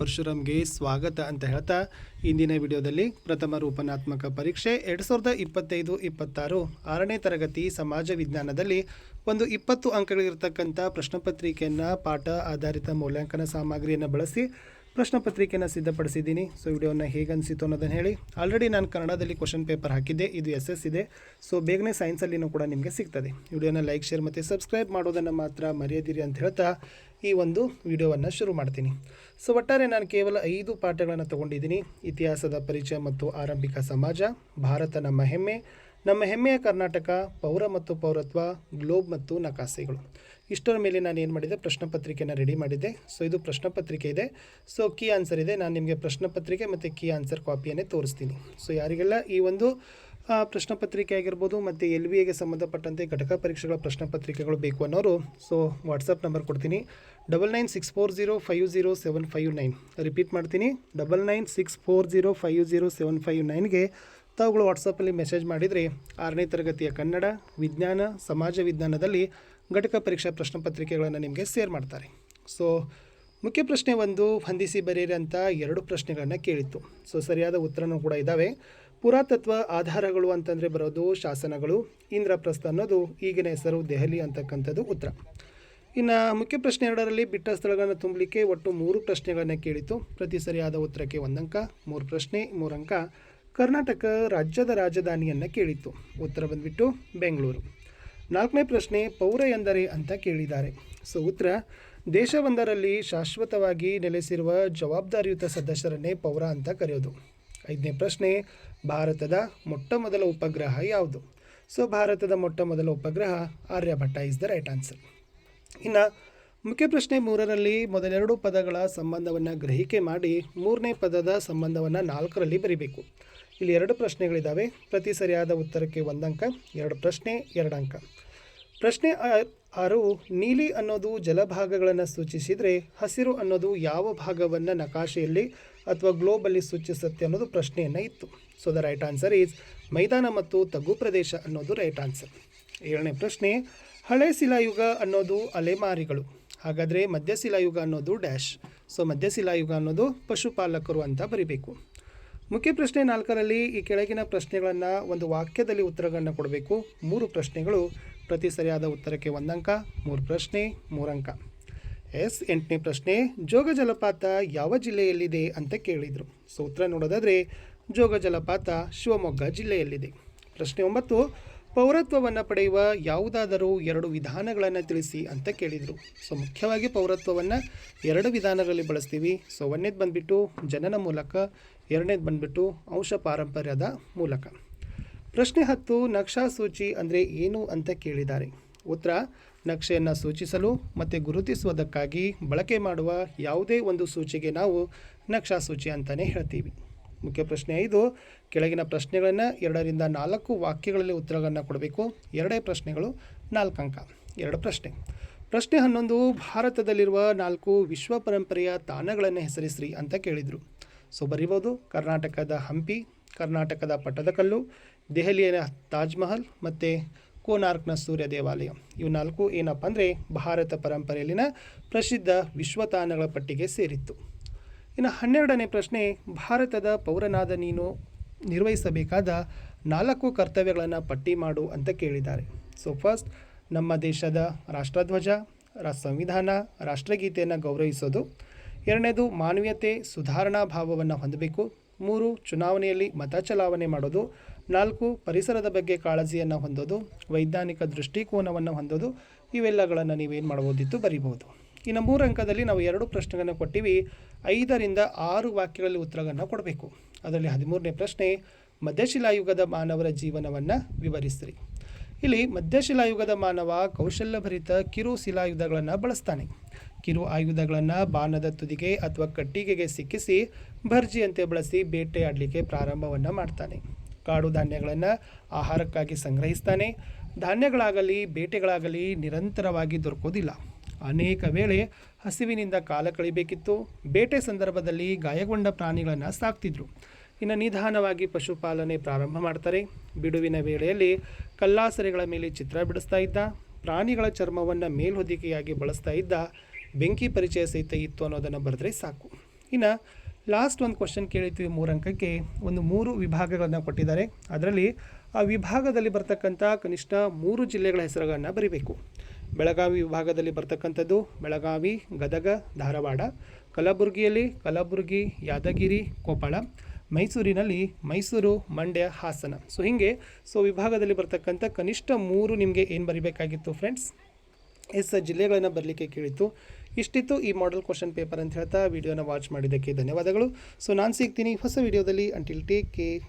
ಪರಶುರಾಮ್ಗೆ ಸ್ವಾಗತ ಅಂತ ಹೇಳ್ತಾ ಇಂದಿನ ವಿಡಿಯೋದಲ್ಲಿ ಪ್ರಥಮ ರೂಪನಾತ್ಮಕ ಪರೀಕ್ಷೆ ಎರಡು ಸಾವಿರದ ಇಪ್ಪತ್ತೈದು, ಇಪ್ಪತ್ತಾರು ಆರನೇ ತರಗತಿ ಸಮಾಜ ವಿಜ್ಞಾನದಲ್ಲಿ ಒಂದು ಇಪ್ಪತ್ತು ಅಂಕಗಳಿರತಕ್ಕಂಥ ಪ್ರಶ್ನೆ ಪತ್ರಿಕೆಯನ್ನು ಪಾಠ ಆಧಾರಿತ ಮೌಲ್ಯಾಂಕನ ಸಾಮಗ್ರಿಯನ್ನು ಬಳಸಿ ಪ್ರಶ್ನೆ ಪತ್ರಿಕೆಯನ್ನು ಸಿದ್ಧಪಡಿಸಿದ್ದೀನಿ ಸೊ ವಿಡಿಯೋನ ಹೇಗೆ ಅನಿಸಿತು ಅನ್ನೋದನ್ನು ಹೇಳಿ. ಆಲ್ರೆಡಿ ನಾನು ಕನ್ನಡದಲ್ಲಿ ಕ್ವಶನ್ ಪೇಪರ್ ಹಾಕಿದ್ದೆ. ಇದು ಎಸ್ ಎಸ್ ಇದೆ. ಸೊ ಬೇಗನೆ ಸೈನ್ಸಲ್ಲಿನೂ ಕೂಡ ನಿಮಗೆ ಸಿಗ್ತದೆ. ವಿಡಿಯೋನ ಲೈಕ್ ಶೇರ್ ಮತ್ತು ಸಬ್ಸ್ಕ್ರೈಬ್ ಮಾಡೋದನ್ನು ಮಾತ್ರ ಮರೆಯದಿರಿ ಅಂತ ಹೇಳ್ತಾ ಈ ಒಂದು ವಿಡಿಯೋವನ್ನು ಶುರು ಮಾಡ್ತೀನಿ. ಸೊ ಒಟ್ಟಾರೆ ನಾನು ಕೇವಲ ಐದು ಪಾಠಗಳನ್ನು ತಗೊಂಡಿದ್ದೀನಿ. ಇತಿಹಾಸದ ಪರಿಚಯ ಮತ್ತು ಆರಂಭಿಕ ಸಮಾಜ, ಭಾರತ ನಮ್ಮ ಹೆಮ್ಮೆ, ನಮ್ಮ ಹೆಮ್ಮೆಯ ಕರ್ನಾಟಕ, ಪೌರ ಮತ್ತು ಪೌರತ್ವ ಗ್ಲೋಬ್ ಮತ್ತು ನಕಾಸೆಗಳು. ಇಷ್ಟರ ಮೇಲೆ ನಾನು ಏನು ಮಾಡಿದೆ? ಪ್ರಶ್ನೆ ಪತ್ರಿಕೆನ ರೆಡಿ ಮಾಡಿದ್ದೆ. ಸೊ ಇದು ಪ್ರಶ್ನೆ ಪತ್ರಿಕೆ ಇದೆ. ಸೊ ಕೀ ಆನ್ಸರ್ ಇದೆ. ನಾನು ನಿಮಗೆ ಪ್ರಶ್ನೆ ಪತ್ರಿಕೆ ಮತ್ತು ಕೀ ಆನ್ಸರ್ ಕಾಪಿಯನ್ನೇ ತೋರಿಸ್ತೀನಿ. ಸೊ ಯಾರಿಗೆಲ್ಲ ಈ ಒಂದು ಪ್ರಶ್ನೆ ಪತ್ರಿಕೆ ಆಗಿರ್ಬೋದು ಮತ್ತು ಎಲ್ ವಿ ಎಗೆ ಸಂಬಂಧಪಟ್ಟಂತೆ ಘಟಕ ಪರೀಕ್ಷೆಗಳ ಪ್ರಶ್ನೆ ಪತ್ರಿಕೆಗಳು ಬೇಕು ಅನ್ನೋರು ಸೊ ವಾಟ್ಸಪ್ ನಂಬರ್ ಕೊಡ್ತೀನಿ. Double nine six four zero five zero seven five nine repeat ಮಾಡ್ತೀನಿ. Double nine six four zero five zero seven five ನೈನ್ಗೆ ತಾವುಗಳು ವಾಟ್ಸಪ್ಪಲ್ಲಿ ಮೆಸೇಜ್ ಮಾಡಿದರೆ, ಆರನೇ ತರಗತಿಯ ಕನ್ನಡ, ವಿಜ್ಞಾನ, ಸಮಾಜ ವಿಜ್ಞಾನದಲ್ಲಿ ಘಟಕ ಪರೀಕ್ಷಾ ಪ್ರಶ್ನೆ ಪತ್ರಿಕೆಗಳನ್ನು ನಿಮಗೆ ಸೇರ್ ಮಾಡ್ತಾರೆ. ಸೊ ಮುಖ್ಯ ಪ್ರಶ್ನೆ ಒಂದು, ಹೊಂದಿಸಿ ಬರೆಯಿರಿ ಅಂತ ಎರಡು ಪ್ರಶ್ನೆಗಳನ್ನು ಕೇಳಿತ್ತು. ಸೊ ಸರಿಯಾದ ಉತ್ತರನೂ ಕೂಡ ಇದ್ದಾವೆ ಪುರಾತತ್ವ ಆಧಾರಗಳು ಅಂತಂದರೆ ಬರೋದು ಶಾಸನಗಳು, ಇಂದ್ರಪ್ರಸ್ಥ ಅನ್ನೋದು ಈಗಿನ ಹೆಸರು ದೆಹಲಿ ಅಂತಕ್ಕಂಥದ್ದು ಉತ್ತರ. ಇನ್ನು ಮುಖ್ಯ ಪ್ರಶ್ನೆ ಎರಡರಲ್ಲಿ ಬಿಟ್ಟ ಸ್ಥಳಗಳನ್ನು ತುಂಬಲಿಕ್ಕೆ ಒಟ್ಟು ಮೂರು ಪ್ರಶ್ನೆಗಳನ್ನು ಕೇಳಿತು ಪ್ರತಿ ಸರಿಯಾದ ಉತ್ತರಕ್ಕೆ ಒಂದಂಕ, ಮೂರು ಪ್ರಶ್ನೆ, ಮೂರಂಕ ಕರ್ನಾಟಕ ರಾಜ್ಯದ ರಾಜಧಾನಿಯನ್ನು ಕೇಳಿತ್ತು. ಉತ್ತರ ಬಂದ್ಬಿಟ್ಟು ಬೆಂಗಳೂರು. ನಾಲ್ಕನೇ ಪ್ರಶ್ನೆ ಪೌರ ಎಂದರೆ ಅಂತ ಕೇಳಿದ್ದಾರೆ. ಸೊ ಉತ್ತರ ದೇಶವೊಂದರಲ್ಲಿ ಶಾಶ್ವತವಾಗಿ ನೆಲೆಸಿರುವ ಜವಾಬ್ದಾರಿಯುತ ಸದಸ್ಯರನ್ನೇ ಪೌರ ಅಂತ ಕರೆಯೋದು. ಐದನೇ ಪ್ರಶ್ನೆ, ಭಾರತದ ಮೊಟ್ಟ ಮೊದಲ ಉಪಗ್ರಹ ಯಾವುದು? ಸೊ, ಭಾರತದ ಮೊಟ್ಟ ಮೊದಲ ಉಪಗ್ರಹ Aryabhata is the right answer ಇನ್ನು, ಮುಖ್ಯ ಪ್ರಶ್ನೆ ಮೂರರಲ್ಲಿ ಮೊದಲೆರಡು ಪದಗಳ ಸಂಬಂಧವನ್ನು ಗ್ರಹಿಕೆ ಮಾಡಿ ಮೂರನೇ ಪದದ ಸಂಬಂಧವನ್ನು ನಾಲ್ಕರಲ್ಲಿ ಬರಿಬೇಕು. ಇಲ್ಲಿ ಎರಡು ಪ್ರಶ್ನೆಗಳಿದ್ದಾವೆ ಪ್ರತಿ ಸರಿಯಾದ ಉತ್ತರಕ್ಕೆ ಒಂದಂಕ ಎರಡು ಪ್ರಶ್ನೆ, ಎರಡು ಅಂಕ. ಪ್ರಶ್ನೆ ಆರು, ನೀಲಿ ಅನ್ನೋದು ಜಲಭಾಗಗಳನ್ನು ಸೂಚಿಸಿದರೆ ಹಸಿರು ಅನ್ನೋದು ಯಾವ ಭಾಗವನ್ನು ನಕಾಶೆಯಲ್ಲಿ ಅಥವಾ ಗ್ಲೋಬಲ್ಲಿ ಸೂಚಿಸುತ್ತೆ ಅನ್ನೋದು ಪ್ರಶ್ನೆಯನ್ನು ಇತ್ತು. So the right answer is ಮೈದಾನ ಮತ್ತು ತಗ್ಗು ಪ್ರದೇಶ ಅನ್ನೋದು ರೈಟ್ ಆನ್ಸರ್ ಏಳನೇ ಪ್ರಶ್ನೆ, ಹಳೆ ಶಿಲಾಯುಗ ಅನ್ನೋದು ಅಲೆಮಾರಿಗಳು, ಹಾಗಾದರೆ ಮಧ್ಯಶಿಲಾಯುಗ ಅನ್ನೋದು ಡ್ಯಾಶ್. ಸೊ ಮಧ್ಯಶಿಲಾಯುಗ ಅನ್ನೋದು ಪಶುಪಾಲಕರು ಅಂತ ಬರಿಬೇಕು. ಮುಖ್ಯ ಪ್ರಶ್ನೆ ನಾಲ್ಕರಲ್ಲಿ ಈ ಕೆಳಗಿನ ಪ್ರಶ್ನೆಗಳನ್ನು ಒಂದು ವಾಕ್ಯದಲ್ಲಿ ಉತ್ತರಗಳನ್ನು ಕೊಡಬೇಕು. ಮೂರು ಪ್ರಶ್ನೆಗಳು ಪ್ರತಿ ಸರಿಯಾದ ಉತ್ತರಕ್ಕೆ ಒಂದಂಕ, ಮೂರು ಪ್ರಶ್ನೆ, ಮೂರಂಕ. ಎಸ್, ಎಂಟನೇ ಪ್ರಶ್ನೆ, ಜೋಗ ಜಲಪಾತ ಯಾವ ಜಿಲ್ಲೆಯಲ್ಲಿದೆ ಅಂತ ಕೇಳಿದರು. ಸೊ, ಉತ್ತರ ನೋಡೋದಾದರೆ ಜೋಗ ಜಲಪಾತ ಶಿವಮೊಗ್ಗ ಜಿಲ್ಲೆಯಲ್ಲಿದೆ. ಪ್ರಶ್ನೆ ಒಂಬತ್ತು, ಪೌರತ್ವವನ್ನು ಪಡೆಯುವ ಯಾವುದಾದರೂ ಎರಡು ವಿಧಾನಗಳನ್ನು ತಿಳಿಸಿ ಅಂತ ಕೇಳಿದರು. ಸೊ, ಮುಖ್ಯವಾಗಿ ಪೌರತ್ವವನ್ನು ಎರಡು ವಿಧಾನಗಳಲ್ಲಿ ಬಳಸ್ತೀವಿ. ಸೊ, ಒಂದೇದು ಬಂದುಬಿಟ್ಟು ಜನನ ಮೂಲಕ ಎರಡನೇದು ಬಂದುಬಿಟ್ಟು ಅಂಶ ಪಾರಂಪರ್ಯದ ಮೂಲಕ. ಪ್ರಶ್ನೆ ಹತ್ತು, ನಕ್ಷಾ ಸೂಚಿ ಅಂದರೆ ಏನು ಅಂತ ಕೇಳಿದ್ದಾರೆ. ಉತ್ತರ, ನಕ್ಷೆಯನ್ನು ಸೂಚಿಸಲು ಮತ್ತು ಗುರುತಿಸುವುದಕ್ಕಾಗಿ ಬಳಕೆ ಮಾಡುವ ಯಾವುದೇ ಒಂದು ಸೂಚಿಗೆ ನಾವು ನಕ್ಷಾ ಸೂಚಿ ಅಂತಲೇ ಹೇಳ್ತೀವಿ. ಮುಖ್ಯ ಪ್ರಶ್ನೆ ಐದು, ಕೆಳಗಿನ ಪ್ರಶ್ನೆಗಳನ್ನು ಎರಡರಿಂದ ನಾಲ್ಕು ವಾಕ್ಯಗಳಲ್ಲಿ ಉತ್ತರಗಳನ್ನು ಕೊಡಬೇಕು. ಎರಡೇ ಪ್ರಶ್ನೆಗಳು ನಾಲ್ಕು ಅಂಕ ಎರಡು ಪ್ರಶ್ನೆ. ಪ್ರಶ್ನೆ ಹನ್ನೊಂದು, ಭಾರತದಲ್ಲಿರುವ ನಾಲ್ಕು ವಿಶ್ವ ಪರಂಪರೆಯ ತಾಣಗಳನ್ನು ಹೆಸರಿಸ್ರಿ ಅಂತ ಕೇಳಿದರು. ಸೊ ಬರಿಬೋದು. ಕರ್ನಾಟಕದ ಹಂಪಿ, ಕರ್ನಾಟಕದ ಪಟ್ಟದಕಲ್ಲು ದೆಹಲಿಯ ತಾಜ್ಮಹಲ್ ಮತ್ತು ಕೋನಾರ್ಕ್ನ ಸೂರ್ಯ ದೇವಾಲಯ. ಇವು ನಾಲ್ಕು ಏನಪ್ಪ ಅಂದರೆ ಭಾರತ ಪರಂಪರೆಯಲ್ಲಿನ ಪ್ರಸಿದ್ಧ ವಿಶ್ವ ತಾಣಗಳ ಪಟ್ಟಿಗೆ ಸೇರಿತ್ತು. ಇನ್ನು ಹನ್ನೆರಡನೇ ಪ್ರಶ್ನೆ, ಭಾರತದ ಪೌರನಾದ ನೀನು ನಿರ್ವಹಿಸಬೇಕಾದ ನಾಲ್ಕು ಕರ್ತವ್ಯಗಳನ್ನು ಪಟ್ಟಿ ಮಾಡು ಅಂತ ಕೇಳಿದ್ದಾರೆ. ಸೊ ಫಸ್ಟ್ ನಮ್ಮ ದೇಶದ ರಾಷ್ಟ್ರಧ್ವಜ, ಸಂವಿಧಾನ, ರಾಷ್ಟ್ರಗೀತೆಯನ್ನು ಗೌರವಿಸೋದು. ಎರಡನೇದು ಮಾನವೀಯತೆ, ಸುಧಾರಣಾ ಭಾವವನ್ನು ಹೊಂದಬೇಕು. ಮೂರು, ಚುನಾವಣೆಯಲ್ಲಿ ಮತ ಚಲಾವಣೆ ಮಾಡೋದು. ನಾಲ್ಕು, ಪರಿಸರದ ಬಗ್ಗೆ ಕಾಳಜಿಯನ್ನು ಹೊಂದೋದು. ವೈಜ್ಞಾನಿಕ ದೃಷ್ಟಿಕೋನವನ್ನು ಹೊಂದೋದು. ಇವೆಲ್ಲಗಳನ್ನು ನೀವೇನು ಮಾಡ್ಬೋದಿತ್ತು ಬರಿಬೋದು ಇನ್ನು ಮೂರು ಅಂಕದಲ್ಲಿ ನಾವು ಎರಡು ಪ್ರಶ್ನೆಗಳನ್ನು ಕೊಟ್ಟಿವಿ. ಐದರಿಂದ ಆರು ವಾಕ್ಯಗಳಲ್ಲಿ ಉತ್ತರಗಳನ್ನು ಕೊಡಬೇಕು. ಅದರಲ್ಲಿ ಹದಿಮೂರನೇ ಪ್ರಶ್ನೆ, ಮಧ್ಯಶಿಲಾಯುಗದ ಮಾನವರ ಜೀವನವನ್ನು ವಿವರಿಸಿರಿ. ಇಲ್ಲಿ ಮಧ್ಯಶಿಲಾಯುಗದ ಮಾನವ ಕೌಶಲ್ಯಭರಿತ ಕಿರು ಶಿಲಾಯುಧಗಳನ್ನು ಬಳಸ್ತಾನೆ. ಕಿರು ಆಯುಧಗಳನ್ನು ಬಾಣದ ತುದಿಗೆ ಅಥವಾ ಕಟ್ಟಿಗೆಗೆ ಸಿಕ್ಕಿಸಿ ಭರ್ಜಿಯಂತೆ ಬಳಸಿ ಬೇಟೆಯಾಡಲಿಕ್ಕೆ ಪ್ರಾರಂಭವನ್ನು ಮಾಡ್ತಾನೆ. ಕಾಡು ಧಾನ್ಯಗಳನ್ನು ಆಹಾರಕ್ಕಾಗಿ ಸಂಗ್ರಹಿಸ್ತಾನೆ. ಧಾನ್ಯಗಳಾಗಲಿ, ಬೇಟೆಗಳಾಗಲಿ ನಿರಂತರವಾಗಿ ದೊರಕೋದಿಲ್ಲ. ಅನೇಕ ವೇಳೆ ಹಸಿವಿನಿಂದ ಕಾಲ ಕಳಿಬೇಕಿತ್ತು. ಬೇಟೆ ಸಂದರ್ಭದಲ್ಲಿ ಗಾಯಗೊಂಡ ಪ್ರಾಣಿಗಳನ್ನು ಸಾಕ್ತಿದ್ರು. ಇನ್ನು ನಿಧಾನವಾಗಿ ಪಶುಪಾಲನೆ ಪ್ರಾರಂಭ ಮಾಡ್ತಾರೆ. ಬಿಡುವಿನ ವೇಳೆಯಲ್ಲಿ ಕಲ್ಲಾಸರೆಗಳ ಮೇಲೆ ಚಿತ್ರ ಬಿಡಿಸ್ತಾ ಇದ್ದ, ಪ್ರಾಣಿಗಳ ಚರ್ಮವನ್ನು ಮೇಲ್ಹೊದಿಕೆಯಾಗಿ ಬಳಸ್ತಾ ಇದ್ದ, ಬೆಂಕಿ ಪರಿಚಯ ಸಹಿತ ಇತ್ತು ಅನ್ನೋದನ್ನು ಬರೆದ್ರೆ ಸಾಕು. ಇನ್ನು ಲಾಸ್ಟ್ ಒಂದು ಕ್ವಶನ್ ಕೇಳಿದ್ವಿ ಮೂರು ಅಂಕಕ್ಕೆ ಒಂದು ಮೂರು ವಿಭಾಗಗಳನ್ನು ಕೊಟ್ಟಿದ್ದಾರೆ. ಅದರಲ್ಲಿ ಆ ವಿಭಾಗದಲ್ಲಿ ಬರ್ತಕ್ಕಂಥ ಕನಿಷ್ಠ ಮೂರು ಜಿಲ್ಲೆಗಳ ಹೆಸರುಗಳನ್ನು ಬರಿಬೇಕು. ಬೆಳಗಾವಿ ವಿಭಾಗದಲ್ಲಿ ಬರ್ತಕ್ಕಂಥದ್ದು ಬೆಳಗಾವಿ, ಗದಗ, ಧಾರವಾಡ, ಕಲಬುರಗಿಯಲ್ಲಿ ಕಲಬುರಗಿ, ಯಾದಗಿರಿ, ಕೊಪ್ಪಳ ಮೈಸೂರಿನಲ್ಲಿ ಮೈಸೂರು ಮಂಡ್ಯ ಹಾಸನ. ಸೊ ಹೀಗೆ ಸೊ ವಿಭಾಗದಲ್ಲಿ ಬರ್ತಕ್ಕಂಥ ಕನಿಷ್ಠ ಮೂರು ನಿಮಗೆ ಏನು ಬರಿಬೇಕಾಗಿತ್ತು ಫ್ರೆಂಡ್ಸ್ ಎಸ್ ಜಿಲ್ಲೆಗಳನ್ನು ಬರಲಿಕ್ಕೆ ಕೇಳಿತ್ತು. ಇಷ್ಟಿತ್ತು ಈ ಮಾಡೆಲ್ ಕ್ವಶನ್ ಪೇಪರ್ ಅಂತ ಹೇಳ್ತಾ ವಿಡಿಯೋನ ವಾಚ್ ಮಾಡಿದ್ದಕ್ಕೆ ಧನ್ಯವಾದಗಳು. ಸೊ ನಾನು ಸಿಗ್ತೀನಿ ಹೊಸ ವಿಡಿಯೋದಲ್ಲಿ ಅಂಟಿಲ್ ಟೇಕ್ ಕೇರ್